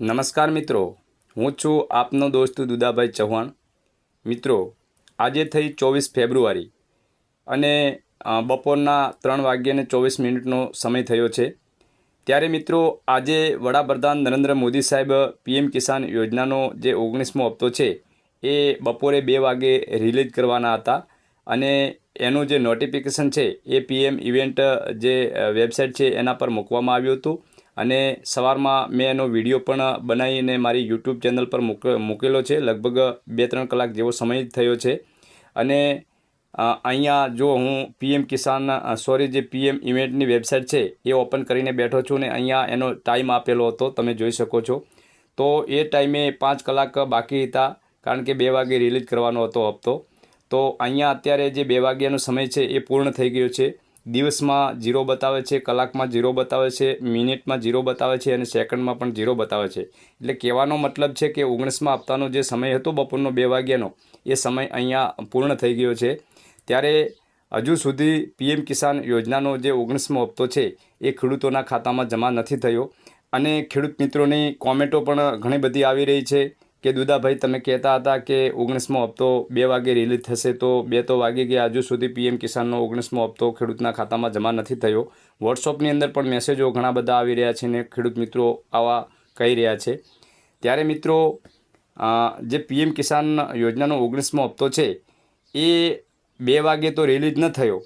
નમસ્કાર મિત્રો, હું છું આપનો દોસ્ત દુદાભાઈ ચૌહાણ. મિત્રો, આજે થઈ ચોવીસ ફેબ્રુઆરી અને બપોરના ત્રણ વાગ્યાને ચોવીસ મિનિટનો સમય થયો છે. ત્યારે મિત્રો, આજે વડાપ્રધાન નરેન્દ્ર મોદી સાહેબ પીએમ કિસાન યોજનાનો જે ઓગણીસમો હપ્તો છે, એ બપોરે બે વાગે રિલીઝ કરવાના હતા અને એનું જે નોટિફિકેશન છે, એ પીએમ ઇવેન્ટ જે વેબસાઇટ છે, એના પર મૂકવામાં આવ્યું હતું. અને સવારમાં મેં એનો વીડિયો પણ બનાવીને મારી યુટ્યુબ ચેનલ પર મૂક, મૂકેલો છે. લગભગ બે ત્રણ કલાક જેવો સમય થયો છે. અને અહીંયા જો હું પીએમ કિસાન સોરી, જે પીએમ ઇવેન્ટની વેબસાઇટ છે એ ઓપન કરીને બેઠો છું ને અહીંયા એનો ટાઈમ આપેલો હતો, તમે જોઈ શકો છો. તો એ ટાઈમે પાંચ કલાક બાકી હતા, કારણ કે બે વાગે રિલીઝ કરવાનો હતો હપ્તો. તો અહીંયા અત્યારે જે બે વાગ્યાનો સમય છે એ પૂર્ણ થઈ ગયો છે. દિવસમાં જીરો બતાવે છે, કલાકમાં જીરો બતાવે છે, મિનિટમાં જીરો બતાવે છે અને સેકન્ડમાં પણ જીરો બતાવે છે. એટલે કહેવાનો મતલબ છે કે ઓગણીસમાં હપ્તાનો જે સમય હતો બપોરનો બે વાગ્યાનો, એ સમય અહીંયા પૂર્ણ થઈ ગયો છે. ત્યારે હજુ સુધી પીએમ કિસાન યોજનાનો જે ઓગણીસમો હપ્તો છે, એ ખેડૂતોના ખાતામાં જમા નથી થયો. અને ખેડૂત મિત્રોની કોમેન્ટો પણ ઘણી બધી આવી રહી છે. કે દુદાભાઈ, તમે કહેતા હતા કે ઓગણીસમો હપ્તો બે વાગે રિલીઝ થશે, તો બે તો વાગી ગયા હજુ સુધી પીએમ કિસાનનો ઓગણીસમો હપ્તો ખેડૂતના ખાતામાં જમા નથી થયો. વોટ્સઅપની અંદર પણ મેસેજો ઘણા બધા આવી રહ્યા છે ને ખેડૂત મિત્રો આવા કહી રહ્યા છે. ત્યારે મિત્રો જે પીએમ કિસાન યોજનાનો ઓગણીસમો હપ્તો છે, એ બે વાગે તો રિલીઝ ન થયો.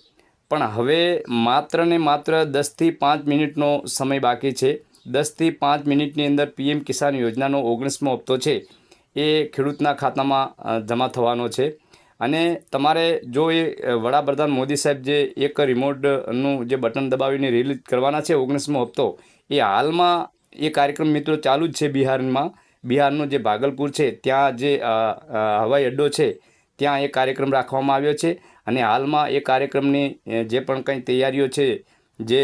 પણ હવે માત્ર ને માત્ર દસથી પાંચ મિનિટનો સમય બાકી છે. દસથી પાંચ મિનિટની અંદર પીએમ કિસાન યોજનાનો ઓગણીસમો હપ્તો છે. એ ખેડૂતના ખાતામાં જમા થવાનો છે. અને તમારે જો એ વડાપ્રધાન મોદી સાહેબ જે એક રિમોટનું જે બટન દબાવીને રિલીઝ કરવાના છે ઓગણીસમો હપ્તો, એ હાલમાં એ કાર્યક્રમ મિત્રો ચાલુ જ છે બિહારમાં. બિહારનો જે ભાગલપુર છે, ત્યાં જે હવાઈ અડ્ડો છે, ત્યાં એ કાર્યક્રમ રાખવામાં આવ્યો છે. અને હાલમાં એ કાર્યક્રમની જે પણ કંઈ તૈયારીઓ છે, જે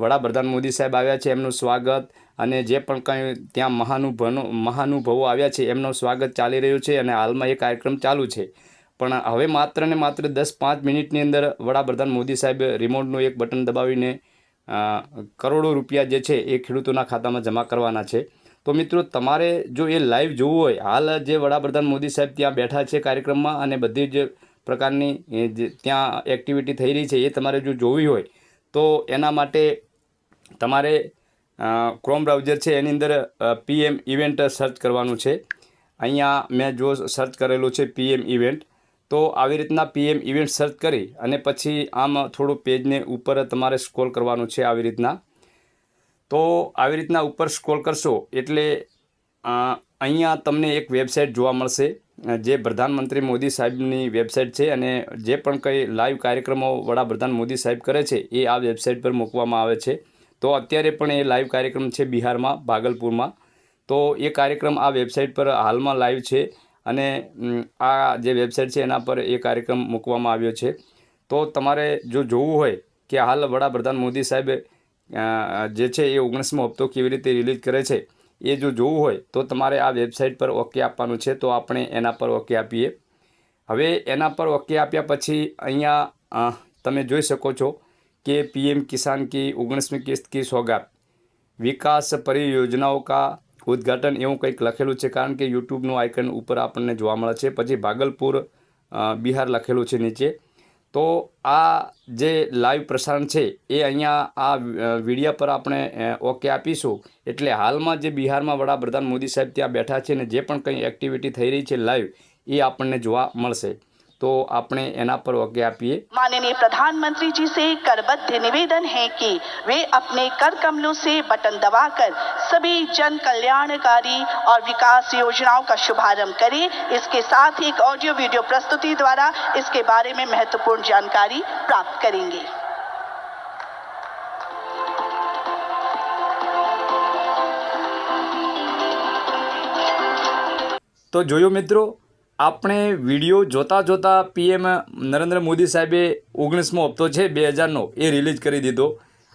વડાપ્રધાન મોદી સાહેબ આવ્યા છે, એમનું સ્વાગત અને જે પણ કંઈ ત્યાં મહાનુભાવનો મહાનુભાવો આવ્યા છે, એમનું સ્વાગત ચાલી રહ્યું છે અને હાલમાં એ કાર્યક્રમ ચાલુ છે. પણ હવે માત્ર ને માત્ર દસ પાંચ મિનિટની અંદર વડાપ્રધાન મોદી સાહેબ રિમોટનું એક બટન દબાવીને કરોડો રૂપિયા જે છે એ ખેડૂતોના ખાતામાં જમા કરવાના છે. તો મિત્રો તમારે જો એ લાઈવ જોવું હોય, હાલ જે વડાપ્રધાન મોદી સાહેબ ત્યાં બેઠા છે કાર્યક્રમમાં અને બધી જ પ્રકારની ત્યાં એક્ટિવિટી થઈ રહી છે એ તમારે જો જોવી હોય, તો એના માટે તમારે ક્રોમ બ્રાઉઝર છે, એની અંદર પીએમ ઇવેન્ટ સર્ચ કરવાનું છે. અહીંયા મેં જો સર્ચ કરેલું છે પીએમ ઇવેન્ટ તો આવી રીતના પીએમ ઇવેન્ટ સર્ચ કરી અને પછી આમ થોડું પેજને ઉપર તમારે સ્ક્રોલ કરવાનું છે આવી રીતના. તો આવી રીતના ઉપર સ્ક્રોલ કરશો એટલે અહીંયા તમને એક વેબસાઇટ જોવા મળશે, જે પ્રધાનમંત્રી મોદી સાહેબની વેબસાઇટ છે અને જે પણ કંઈ લાઈવ કાર્યક્રમો વડાપ્રધાન મોદી સાહેબ કરે છે, એ આ વેબસાઇટ પર મૂકવામાં આવે છે. તો અત્યારે પણ એ લાઈવ કાર્યક્રમ છે બિહારમાં, ભાગલપુરમાં. તો એ કાર્યક્રમ આ વેબસાઇટ પર હાલમાં લાઈવ છે અને આ જે વેબસાઇટ છે એના પર એ કાર્યક્રમ મૂકવામાં આવ્યો છે. તો તમારે જો જોવું હોય કે હાલ વડાપ્રધાન મોદી સાહેબ જે છે એ ઓગણીસમો હપ્તો કેવી રીતે રિલીઝ કરે છે, એ જો જોવું હોય તો તમારે આ વેબસાઇટ પર ઓકે આપવાનું છે, તો આપણે એના પર ઓકે આપીએ. હવે એના પર ઓકે આપ્યા પછી અહીંયા તમે જોઈ શકો છો કે પીએમ કિસાન કી ઓગણીસમી કિસ્ત કી સોગાત વિકાસ પરિયોજનાઓ કા ઉદ્ઘાટન એવું કંઈક લખેલું છે કારણ કે યુટ્યુબનું આઇકન ઉપર આપણને જોવા મળે છે પછી ભાગલપુર બિહાર લખેલું છે નીચે તો આ જે લાઈવ પ્રસારણ છે એ અહીંયા આ વિડીયા પર આપણે ઓકે આપીશું। એટલે હાલમાં જે બિહારમાં વડાપ્રધાન મોદી સાહેબ ત્યાં બેઠા છે ને જે પણ કંઈ એક્ટિવિટી થઈ રહી છે લાઈવ એ આપણને જોવા મળશે। તો આપણે એના પર ઓકે આપીએ माननीय प्रधानमंत्री जी से करबद्ध निवेदन है कि वे अपने कर कमलों से बटन दबाकर सभी जन कल्याणकारी और विकास योजनाओं का शुभारंभ करें इसके साथ ही एक ऑडियो वीडियो प्रस्तुति द्वारा इसके बारे में महत्वपूर्ण जानकारी प्राप्त करेंगे તો જોયું મિત્રો આપણે વીડિયો જોતાં જોતાં પીએમ નરેન્દ્ર મોદી સાહેબે ઓગણીસમો હપ્તો છે, બે હજારનો, એ રિલીઝ કરી દીધો.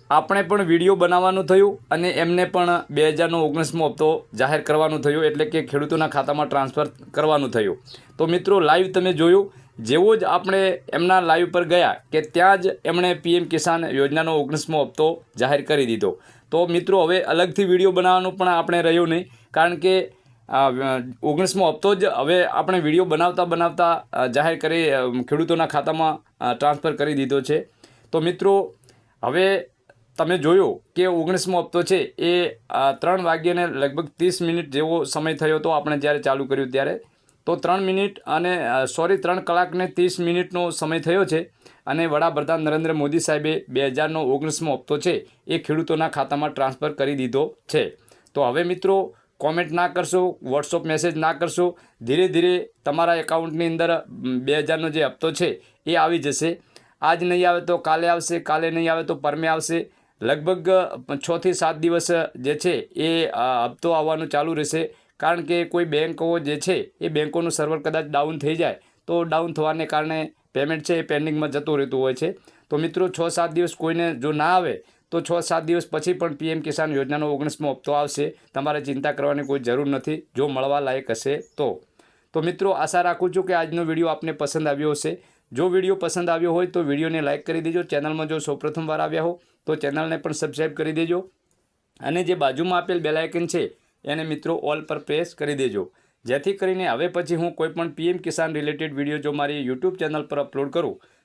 આપણે પણ વીડિયો બનાવવાનું થયું અને એમને પણ બે હજારનો ઓગણીસમો હપ્તો જાહેર કરવાનું થયું, એટલે કે ખેડૂતોના ખાતામાં ટ્રાન્સફર કરવાનું થયું. તો મિત્રો લાઈવ તમે જોયું, જેવો જ આપણે એમના લાઈવ પર ગયા કે ત્યાં જ એમણે પીએમ કિસાન યોજનાનો ઓગણીસમો હપ્તો જાહેર કરી દીધો. તો મિત્રો, હવે અલગથી વીડિયો બનાવવાનું પણ આપણે રહ્યું નહીં, કારણ કે ઓગણીસમો હપ્તો જ હવે આપણે વીડિયો બનાવતા બનાવતા જાહેર કરી ખેડૂતોના ખાતામાં ટ્રાન્સફર કરી દીધો છે. તો મિત્રો, હવે તમે જોયો કે ઓગણીસમો હપ્તો છે એ ત્રણ વાગ્યાને લગભગ ત્રીસ મિનિટ જેવો સમય થયો હતો આપણે જ્યારે ચાલુ કર્યું ત્યારે. તો ત્રણ મિનિટ અને સોરી, ત્રણ કલાકને ત્રીસ મિનિટનો સમય થયો છે અને વડાપ્રધાન નરેન્દ્ર મોદી સાહેબે બે હજારનો ઓગણીસમો હપ્તો છે એ ખેડૂતોના ખાતામાં ટ્રાન્સફર કરી દીધો છે. તો હવે મિત્રો કોમેન્ટ ના કરશો વોટ્સઅપ મેસેજ ના કરશો. ધીરે ધીરે તમારા એકાઉન્ટની અંદર બે હજારનો જે હપ્તો છે, એ આવી જશે. આજ નહીં આવે તો કાલે આવશે, કાલે નહીં આવે તો પરમે આવશે. લગભગ છથી સાત દિવસ, જે છે, એ હપ્તો આવવાનું ચાલુ રહેશે. કારણ કે કોઈ બેંકો જે છે, એ બેંકોનું સર્વર કદાચ ડાઉન થઈ જાય, તો ડાઉન થવાને કારણે પેમેન્ટ છે એ પેન્ડિંગમાં જતું રહેતું હોય છે. તો મિત્રો, છ સાત દિવસ કોઈને જો ના આવે તો છ સાત દિવસ પછી પણ પીએમ કિસાન યોજનાનો ઓગણીસમો હપ્તો આવશે. તમારે ચિંતા કરવાની કોઈ જરૂર નથી. જો મળવા લાયક હશે તો. તો મિત્રો, આશા રાખું છું કે આજનો વીડિયો આપને પસંદ આવ્યો હશે. જો વીડિયો પસંદ આવ્યો હોય તો વિડીયોને લાઇક કરી દેજો. ચેનલમાં જો સૌપ્રથમ વાર આવ્યા હો, તો ચેનલને પણ સબસ્ક્રાઈબ કરી દેજો. અને જે બાજુમાં આપેલ બેલાયકન છે, એને મિત્રો ઓલ પર પ્રેસ કરી દેજો. જેથી કરીને હવે પછી હું કોઈપણ પીએમ કિસાન રિલેટેડ વીડિયો જો મારી યુટ્યુબ ચેનલ પર અપલોડ કરું